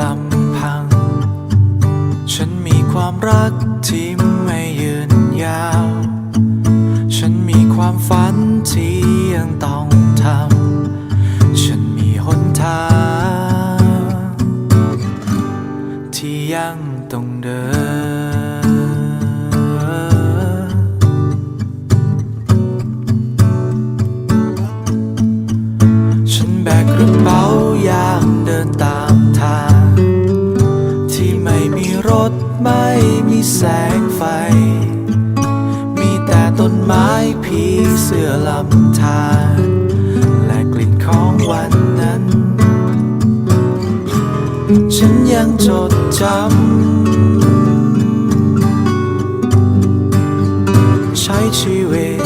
ลำพัง ฉันมีความรักที่ไม่ยืนยาว ฉันมีความฝันที่ยังต้องทำ ฉันมีหนทาง ที่ยังต้องเดิน ฉันแบกกระเป๋ายางเดินตาม แสงไฟ มีแต่ต้นไม้ผีเสื้อลำธารและกลิ่นของวันนั้น ฉันยังจดจำใช้ชีวิต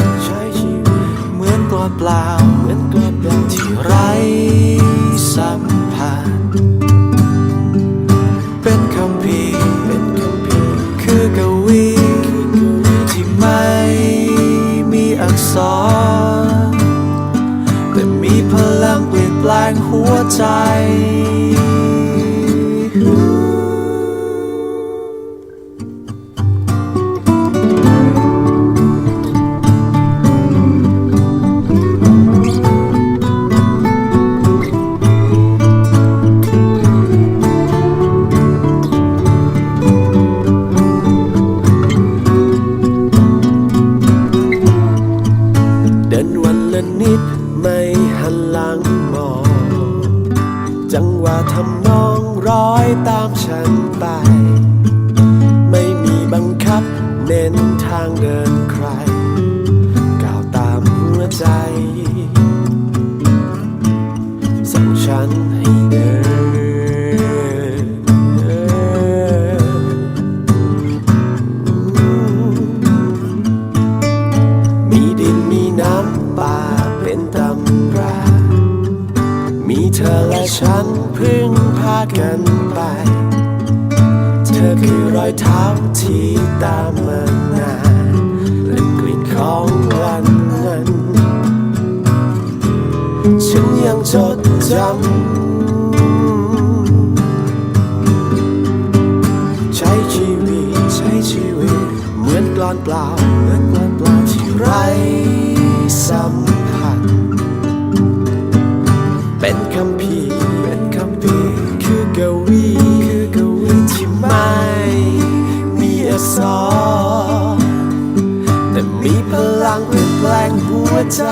เหมือนกลอนเปล่าเหมือนกลอนเปล่าที่ไร้สัม มีอักษรแต่มีพลังเปลี่ยนแปลงหัวใจ จังหวะทำนองร้อยตามฉันไป ไม่มีบังคับเน้นทางเดินใคร ก้าวตามหัวใจ สั่งฉันให้เดิน มีดินมีน้ำป่าเป็นตำรา มีเธอและฉัน พากันไป เธอคือรอยเท้าที่ตามมานานและกลิ่นของวันนั้นฉันยังจดจำใช้ชีวิตใช้ชีวิตเหมือนกลอนเปล่าเหมือนกลอนเปล่าที่ไร วีคือกวีที่ไม่มีอักษรแต่มีพลังเปลี่ยนแปลงหัวใจ